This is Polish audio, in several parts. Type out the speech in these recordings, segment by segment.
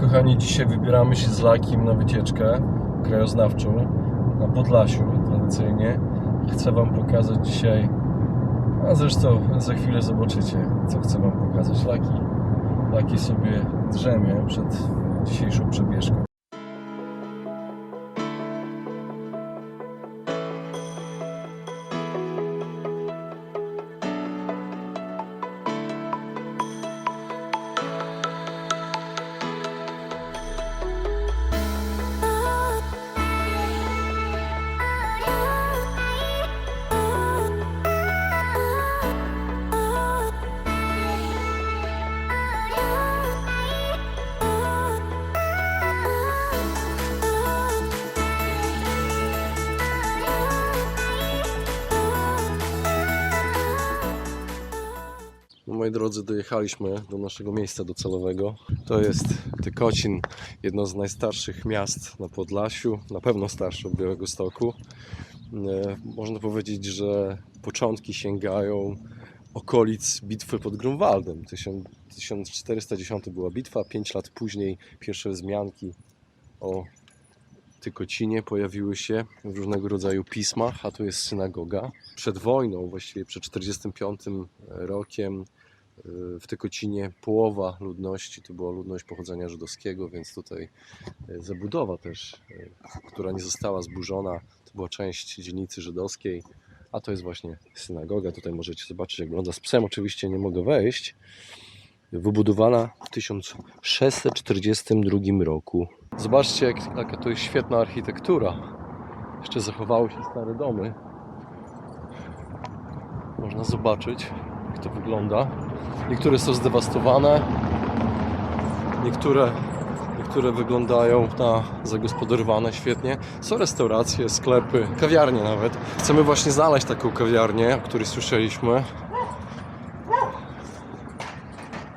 kochani, dzisiaj wybieramy się z Lakim na wycieczkę krajoznawczą na Podlasiu tradycyjnie. Chcę Wam pokazać dzisiaj, a zresztą za chwilę zobaczycie, co chcę Wam pokazać. Laki, Laki sobie drzemie przed dzisiejszą przebieżką. Moi drodzy, dojechaliśmy do naszego miejsca docelowego. To jest Tykocin, jedno z najstarszych miast na Podlasiu, na pewno starsze od Białego Stoku. E, Można powiedzieć, że początki sięgają okolic bitwy pod Grunwaldem. Tysiąc- 1410 była bitwa, 5 lat później pierwsze wzmianki o Tykocinie pojawiły się w różnego rodzaju pismach, a tu jest synagoga. Przed wojną, właściwie przed 45 rokiem, w Tykocinie połowa ludności to była ludność pochodzenia żydowskiego, więc tutaj y, zabudowa też, y, która nie została zburzona, to była część dzielnicy żydowskiej, a to jest właśnie synagoga. Tutaj możecie zobaczyć, jak wygląda z psem. Oczywiście nie mogę wejść. Wybudowana w 1642 roku. Zobaczcie, jak, jaka to jest świetna architektura. Jeszcze zachowały się stare domy. Można zobaczyć, jak to wygląda. Niektóre są zdewastowane, niektóre, niektóre wyglądają na zagospodarowane świetnie. Są restauracje, sklepy, kawiarnie nawet. Chcemy właśnie znaleźć taką kawiarnię, o której słyszeliśmy.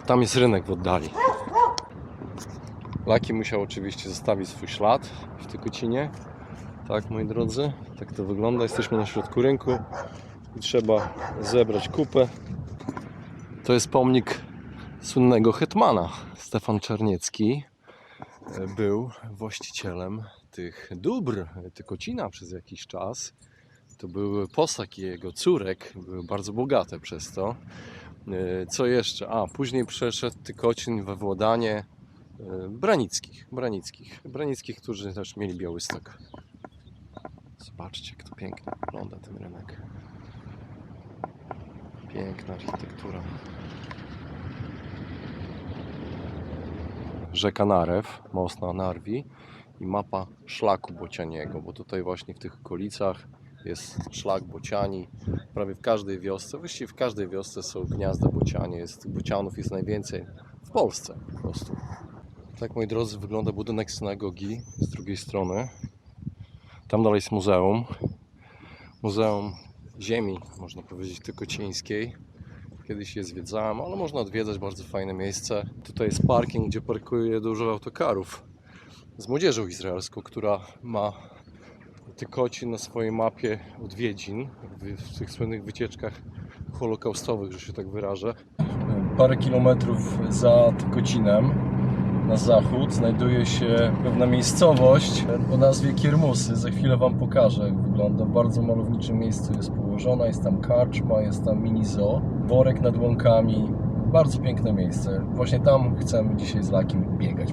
Tam jest rynek w oddali. Laki musiał oczywiście zostawić swój ślad w Tykocinie. Tak, moi drodzy, tak to wygląda. Jesteśmy na środku rynku i trzeba zebrać kupę. To jest pomnik słynnego hetmana. Stefan Czarniecki e, był właścicielem tych dóbr Tykocina przez jakiś czas. To były posag jego córek, były bardzo bogate przez to. E, Co jeszcze? A, później przeszedł Tykocin we władanie e, Branickich, Branickich, Branickich, którzy też mieli Białystok. Zobaczcie, jak to pięknie wygląda ten rynek. Piękna architektura. Rzeka Narew, most na Narwi i mapa szlaku bocianiego, bo tutaj właśnie w tych okolicach jest szlak bociani. Prawie w każdej wiosce, właściwie w każdej wiosce są gniazda bocianie. Jest, bocianów jest najwięcej w Polsce po prostu. Tak, moi drodzy, wygląda budynek synagogi z drugiej strony. Tam dalej jest muzeum. Muzeum Ziemi, można powiedzieć, tykocińskiej. Kiedyś je zwiedzałem, ale można odwiedzać, bardzo fajne miejsce. Tutaj jest parking, gdzie parkuje dużo autokarów z młodzieżą izraelską, która ma Tykocin na swojej mapie odwiedzin w, w tych słynnych wycieczkach holokaustowych, że się tak wyrażę. Parę kilometrów za Tykocinem na zachód znajduje się pewna miejscowość o nazwie Kiermusy. Za chwilę Wam pokażę, jak wygląda. W bardzo malowniczym miejscu jest położona. Jest tam karczma, jest tam mini zoo, worek nad łąkami. Bardzo piękne miejsce. Właśnie tam chcemy dzisiaj z Lakim biegać.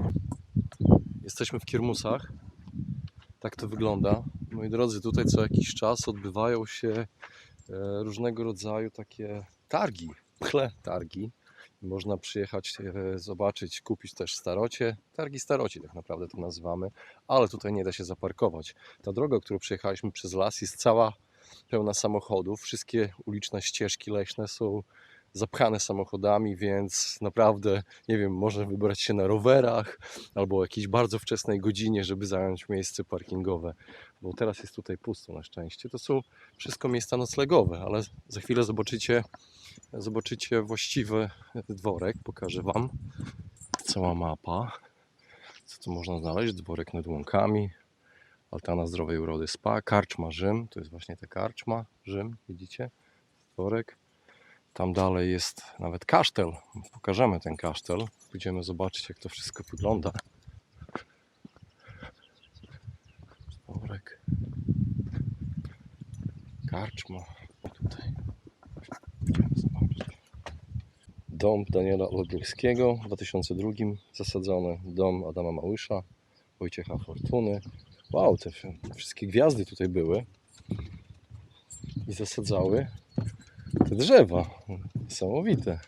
Jesteśmy w Kiermusach. Tak to wygląda. Moi drodzy, tutaj co jakiś czas odbywają się e, różnego rodzaju takie targi, pchle targi. Można przyjechać, e, zobaczyć, kupić też starocie. Targi staroci tak naprawdę to nazywamy, ale tutaj nie da się zaparkować. Ta droga, którą przejechaliśmy przez las jest cała pełna samochodów. Wszystkie uliczne ścieżki leśne są zapchane samochodami, więc naprawdę, nie wiem, można wybrać się na rowerach albo o jakiejś bardzo wczesnej godzinie, żeby zająć miejsce parkingowe, bo teraz jest tutaj pusto na szczęście. To są wszystko miejsca noclegowe, ale za chwilę zobaczycie, zobaczycie właściwy dworek. Pokażę Wam cała mapa. Co tu można znaleźć? Dworek nad łąkami, Altana Zdrowej Urody Spa, Karczma Rzym, to jest właśnie ta Karczma Rzym, widzicie, stworek. Tam dalej jest nawet kasztel, pokażemy ten kasztel, pójdziemy zobaczyć jak to wszystko wygląda. Stworek, Karczma, tutaj. Dom Daniela Olbrychskiego w 2002 zasadzony, dom Adama Małysza, Wojciecha Fortuny, Wow, te wszy- wszystkie gwiazdy tutaj były i zasadzały te drzewa. Niesamowite.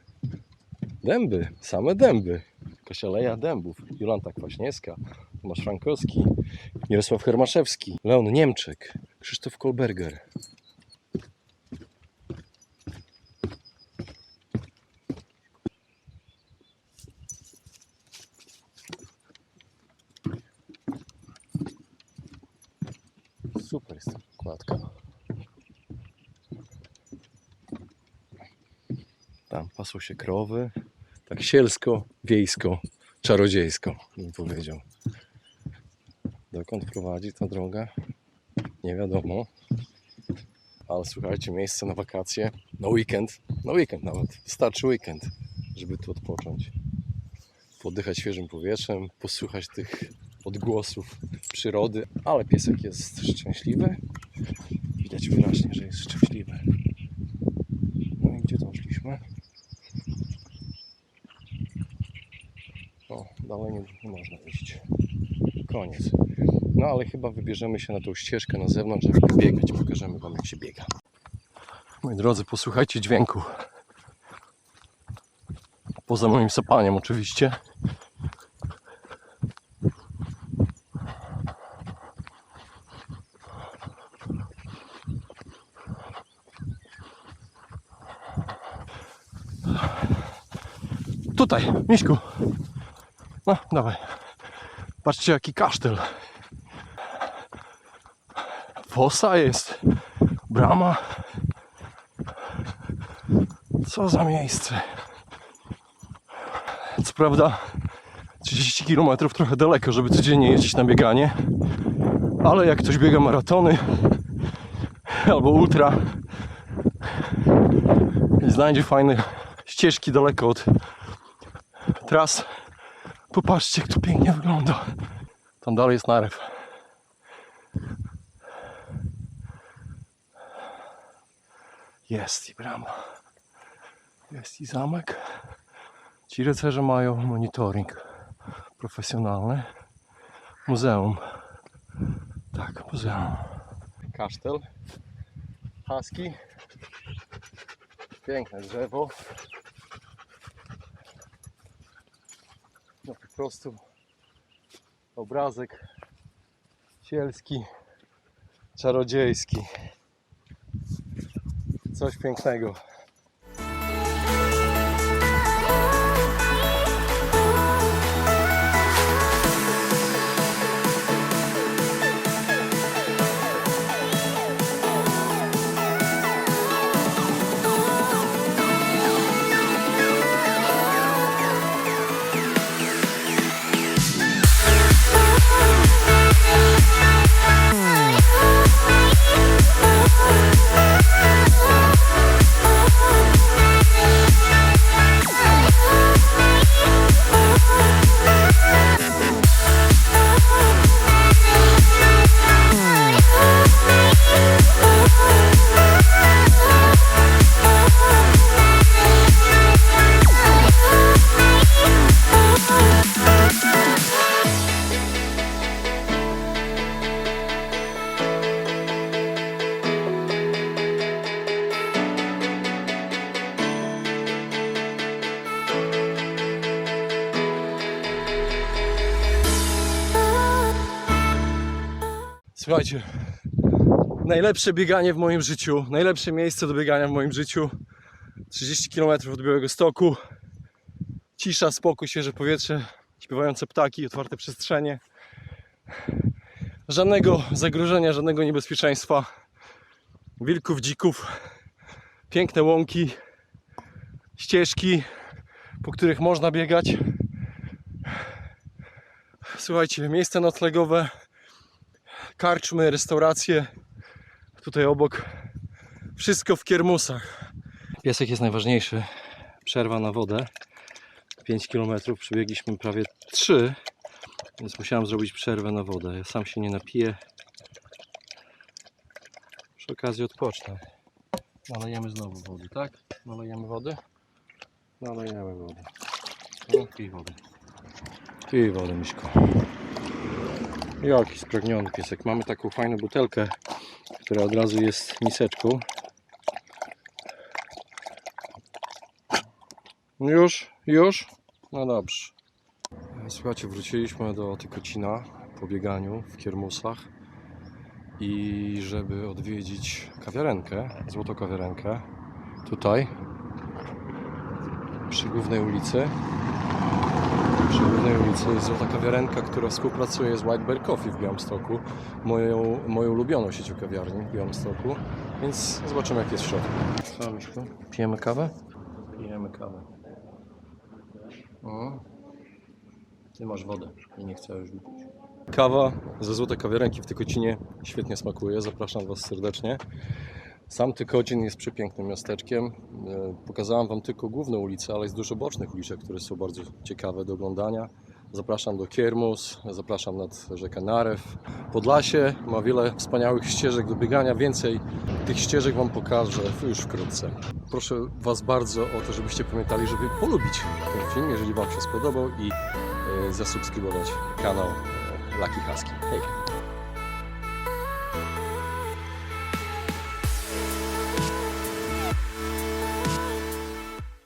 Dęby, same dęby. Jakaś aleja dębów. Jolanta Kwaśniewska, Tomasz Frankowski, Mirosław Hermaszewski, Leon Niemczek, Krzysztof Kolberger. Super jest ta kładka. Tam pasą się krowy. Tak sielsko, wiejsko, czarodziejsko, bym powiedział. Dokąd prowadzi ta droga? Nie wiadomo. Ale słuchajcie, miejsce na wakacje, na weekend, na weekend nawet, wystarczy weekend, żeby tu odpocząć. Poddychać świeżym powietrzem, posłuchać tych odgłosów przyrody, ale piesek jest szczęśliwy. Widać wyraźnie, że jest szczęśliwy. No i gdzie doszliśmy? O, dalej nie, nie można iść. Koniec. No ale chyba wybierzemy się na tą ścieżkę na zewnątrz, żeby pobiegać. Pokażemy Wam jak się biega. Moi drodzy, posłuchajcie dźwięku. Poza moim sapaniem oczywiście. Tutaj, Miśku. No, dawaj. Patrzcie jaki kasztel. Fosa jest. Brama. Co za miejsce. Co prawda 30 km trochę daleko, żeby codziennie jeździć na bieganie. Ale jak ktoś biega maratony albo ultra znajdzie fajne ścieżki daleko od tras, popatrzcie jak to pięknie wygląda. Tam dalej jest narew. Jest i brama. Jest i zamek. Ci rycerze mają monitoring profesjonalny. Muzeum. Tak, muzeum. Kasztel. Husky. Piękne drzewo. No po prostu obrazek sielski, czarodziejski. Coś pięknego. Słuchajcie, najlepsze bieganie w moim życiu, najlepsze miejsce do biegania w moim życiu. 30 km od Białego Stoku. Cisza, spokój, świeże powietrze, śpiewające ptaki, otwarte przestrzenie. Żadnego zagrożenia, żadnego niebezpieczeństwa. Wilków, dzików, piękne łąki, ścieżki, po których można biegać. Słuchajcie, miejsce noclegowe karczmy, restauracje. Tutaj obok wszystko w kiermusach. Piesek jest najważniejszy. Przerwa na wodę. 5 km przebiegliśmy prawie 3, więc musiałem zrobić przerwę na wodę. Ja sam się nie napiję. Przy okazji odpocznę. Nalejemy znowu wody, tak? Nalejemy wody? Nalejemy wody. No, pij wodę. Pij wodę, Miśko. Jaki spragniony piesek. Mamy taką fajną butelkę, która od razu jest miseczką. Już? Już? No dobrze. Słuchajcie, wróciliśmy do Tykocina po bieganiu w Kiermusach i żeby odwiedzić kawiarenkę, złotą kawiarenkę, tutaj przy głównej ulicy. Przy głównej ulicy jest złota kawiarenka, która współpracuje z White Bear Coffee w Białymstoku, moją, moją ulubioną siecią kawiarni w Białymstoku, więc zobaczymy jak jest w środku. Co, Miśku? Pijemy kawę? Pijemy kawę. O. Ty masz wodę i nie chcę już wypić. Kawa ze złotej kawiarenki w Tykocinie świetnie smakuje. Zapraszam Was serdecznie. Sam Tykocin jest przepięknym miasteczkiem. E, Pokazałem Wam tylko główne ulice, ale jest dużo bocznych uliczek, które są bardzo ciekawe do oglądania. Zapraszam do Kiermus, zapraszam nad rzekę Narew. Podlasie ma wiele wspaniałych ścieżek do biegania. Więcej tych ścieżek Wam pokażę już wkrótce. Proszę Was bardzo o to, żebyście pamiętali, żeby polubić ten film, jeżeli Wam się spodobał i e, zasubskrybować kanał e, Lucky Husky. Hej!